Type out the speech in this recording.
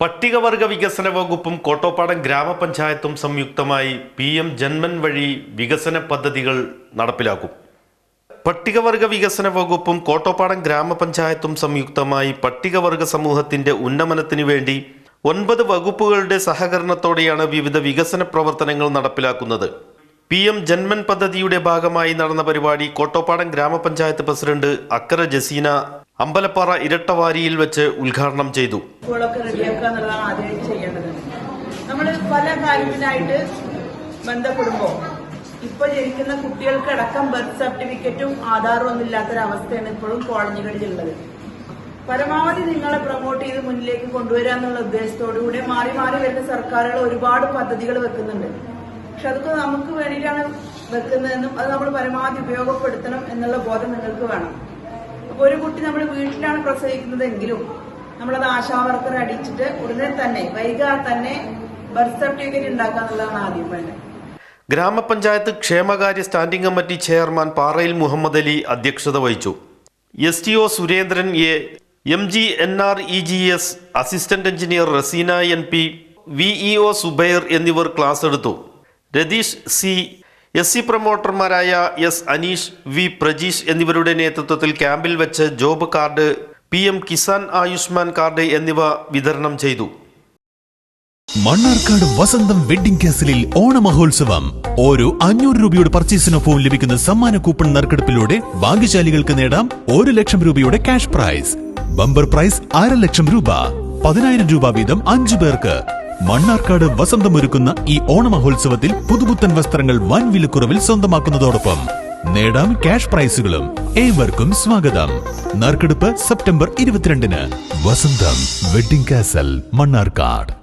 പട്ടികവർഗ വികസന വകുപ്പും കോട്ടോപ്പാടം ഗ്രാമപഞ്ചായത്തും സംയുക്തമായി പി എം ജന്മൻ വഴി വികസന പദ്ധതികൾ നടപ്പിലാക്കും. പട്ടികവർഗ വികസന വകുപ്പും കോട്ടോപ്പാടം ഗ്രാമപഞ്ചായത്തും സംയുക്തമായി പട്ടികവർഗ സമൂഹത്തിന്റെ ഉന്നമനത്തിനു വേണ്ടി ഒൻപത് വകുപ്പുകളുടെ സഹകരണത്തോടെയാണ് വിവിധ വികസന പ്രവർത്തനങ്ങൾ നടപ്പിലാക്കുന്നത്. പി എം ജന്മൻ പദ്ധതിയുടെ ഭാഗമായി നടന്ന പരിപാടി കോട്ടോപ്പാടം ഗ്രാമപഞ്ചായത്ത് പ്രസിഡന്റ് അക്കര ജസീന അമ്പലപ്പാറ ഇരട്ടവാരിയിൽ വെച്ച് ഉദ്ഘാടനം ചെയ്തു. സ്കൂളൊക്കെ ആദ്യം ചെയ്യേണ്ടത്. നമ്മൾ പല ഇപ്പൊ ജനിക്കുന്ന കുട്ടികൾക്കടക്കം ബർത്ത് സർട്ടിഫിക്കറ്റും ആധാറും ഒന്നും ഇല്ലാത്തൊരവസ്ഥയാണ് ഇപ്പോഴും കോളനികളിലുള്ളത് പരമാവധി നിങ്ങളെ പ്രൊമോട്ട് ചെയ്ത് മുന്നിലേക്ക് കൊണ്ടുവരിക എന്നുള്ള ഉദ്ദേശത്തോടുകൂടി മാറി മാറി വരുന്ന സർക്കാരുകൾ ഒരുപാട് പദ്ധതികൾ വെക്കുന്നുണ്ട്. പക്ഷെ അതൊക്കെ നമുക്ക് വേണ്ടിയിട്ടാണ് വെക്കുന്നതെന്നും അത് നമ്മൾ പരമാവധി ഉപയോഗപ്പെടുത്തണം എന്നുള്ള ബോധം നിങ്ങൾക്ക് വേണം. ഒരു കുട്ടി നമ്മൾ വീട്ടിലാണ് പ്രസവിക്കുന്നതെങ്കിലും നമ്മളത് ആശാവർക്കർ അടിച്ചിട്ട് ഉടനെ തന്നെ വൈകാതെ തന്നെ ബർത്ത് സർട്ടിഫിക്കറ്റ് ഉണ്ടാക്കുക എന്നുള്ളതാണ് ആദ്യം വേണ്ടത് ഗ്രാമപഞ്ചായത്ത് ക്ഷേമകാര്യ സ്റ്റാൻഡിംഗ് കമ്മിറ്റി ചെയർമാൻ പാറയിൽ മുഹമ്മദ് അലി അധ്യക്ഷത വഹിച്ചു. S T O Surendran A M G N R E G S assistant engineer Raseena N P V E O Subair എന്നിവർ ക്ലാസ് എടുത്തു. രതീഷ് സി എസ് സി പ്രൊമോട്ടർമാരായ എസ് അനീഷ് വി പ്രജീഷ് എന്നിവരുടെ നേതൃത്വത്തിൽ ക്യാമ്പിൽ വെച്ച് job card P M Kisan Ayushman card എന്നിവ വിതരണം ചെയ്തു. മണ്ണാർക്കാട് വസന്തം വെഡിംഗ് കാസിലിൽ ഓണമഹോത്സവം. ഓരോ അഞ്ഞൂറ് രൂപയുടെ പർച്ചേസിനൊപ്പവും ലഭിക്കുന്ന സമ്മാന കൂപ്പൺ നറുക്കെടുപ്പിലൂടെ ഭാഗ്യശാലികൾക്ക് നേടാം ഒരു ലക്ഷം രൂപയുടെ ക്യാഷ് പ്രൈസ്. ബമ്പർ പ്രൈസ് അര ലക്ഷം രൂപ. പതിനായിരം രൂപ വീതം അഞ്ചു പേർക്ക്. മണ്ണാർക്കാട് വസന്തമൊരുക്കുന്ന ഈ ഓണമഹോത്സവത്തിൽ പുതുപുത്തൻ വസ്ത്രങ്ങൾ വൻ വിലക്കുറവിൽ സ്വന്തമാക്കുന്നതോടൊപ്പം നേടാം ക്യാഷ് പ്രൈസുകളും. ഏവർക്കും സ്വാഗതം. നറുക്കെടുപ്പ് സെപ്റ്റംബർ ഇരുപത്തിരണ്ടിന്. വസന്തം വെഡിംഗ് കാസൽ മണ്ണാർക്കാട്.